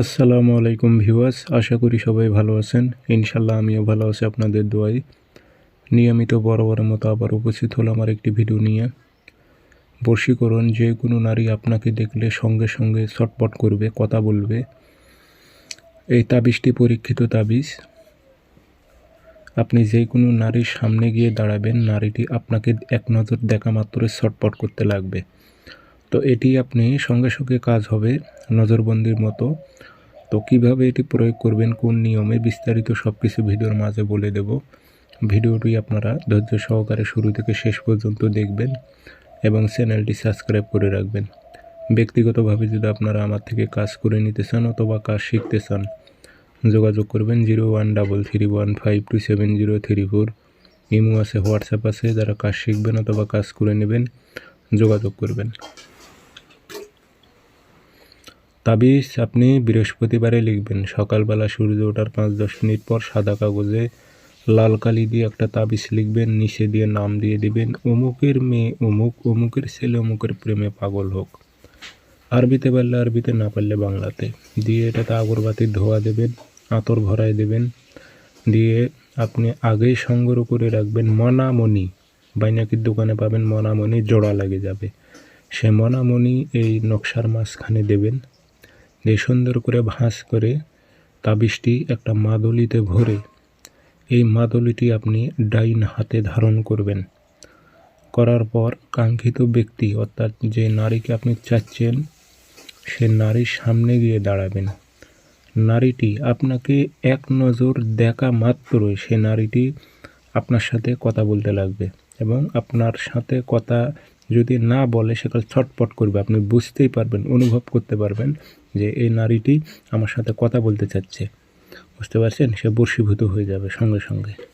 আসসালামু আলাইকুম ভিউয়ার্স, আশা করি সবাই ভালো আছেন। ইনশাল্লাহ আমিও ভালো আছি আপনাদের দোয়াই নিয়মিত বড় মতো আবার উপস্থিত হলাম আমার একটি ভিডিও নিয়ে। বশীকরণ যে কোনো নারী আপনাকে দেখলে সঙ্গে সঙ্গে ছটপট করবে, কথা বলবে। এই তাবিজটি পরীক্ষিত তাবিজ। আপনি যে কোনো নারীর সামনে গিয়ে দাঁড়াবেন, নারীটি আপনাকে এক নজর দেখা মাত্রই ছটপট করতে লাগবে। তো এটি আপনি সঙ্গে সঙ্গে কাজ হবে, নজরবন্দির মতো। তো কীভাবে এটি প্রয়োগ করবেন, কোন নিয়মে বিস্তারিত সব কিছু ভিডিওর মাঝে বলে দেব। ভিডিওটি আপনারা ধৈর্য সহকারে শুরু থেকে শেষ পর্যন্ত দেখবেন এবং চ্যানেলটি সাবস্ক্রাইব করে রাখবেন। ব্যক্তিগতভাবে যদি আপনারা আমার থেকে কাজ করে নিতে চান অথবা কাজ শিখতে চান, যোগাযোগ করবেন zero one double three one five two seven zero three four. Imo আছে, হোয়াটসঅ্যাপ আছে, যারা কাজ শিখবেন অথবা কাজ করে নেবেন, যোগাযোগ করবেন। তাবিজ আপনি বৃহস্পতিবারে লিখবেন। সকালবেলা সূর্য ওঠার পাঁচ দশ মিনিট পর সাদা কাগজে লাল কালি দিয়ে একটা তাবিজ লিখবেন, নিচে দিয়ে নাম দিয়ে দিবেন, অমুকের মেয়ে অমুক, অমুকের ছেলে অমুকের প্রেমে পাগল হোক। আরবিতে পারলে আরবিতে, না পারলে বাংলাতে। দিয়ে এটাতে আগরবাতির ধোয়া দেবেন, আতর ভরায় দেবেন। দিয়ে আপনি আগেই সংগ্রহ করে রাখবেন মনামণি। বাইনাকির দোকানে পাবেন মনামণি, জোড়া লাগে যাবে। সে মনামণি এই নকশার মাঝখানে দেবেন। দিয়ে সুন্দর করে ভাঁজ করে তাবিজটি একটা মাদলিতে ভরে এই মাদলিটি আপনি ডাইন হাতে ধারণ করবেন। করার পর কাঙ্ক্ষিত ব্যক্তি, অর্থাৎ যে নারীকে আপনি চাচ্ছেন, সে নারীর সামনে গিয়ে দাঁড়াবেন। নারীটি আপনাকে এক নজর দেখা মাত্রই সে নারীটি আপনার সাথে কথা বলতে লাগবে এবং আপনার সাথে কথা যদি না বলে সেটা ছটপট করবে। আপনি বুঝতেই পারবেন, অনুভব করতে পারবেন যে এই নারীটি আমার সাথে কথা বলতে চাচ্ছে। বুঝতে পারছেন? সে বর্ষীভূত হয়ে যাবে সঙ্গে সঙ্গে।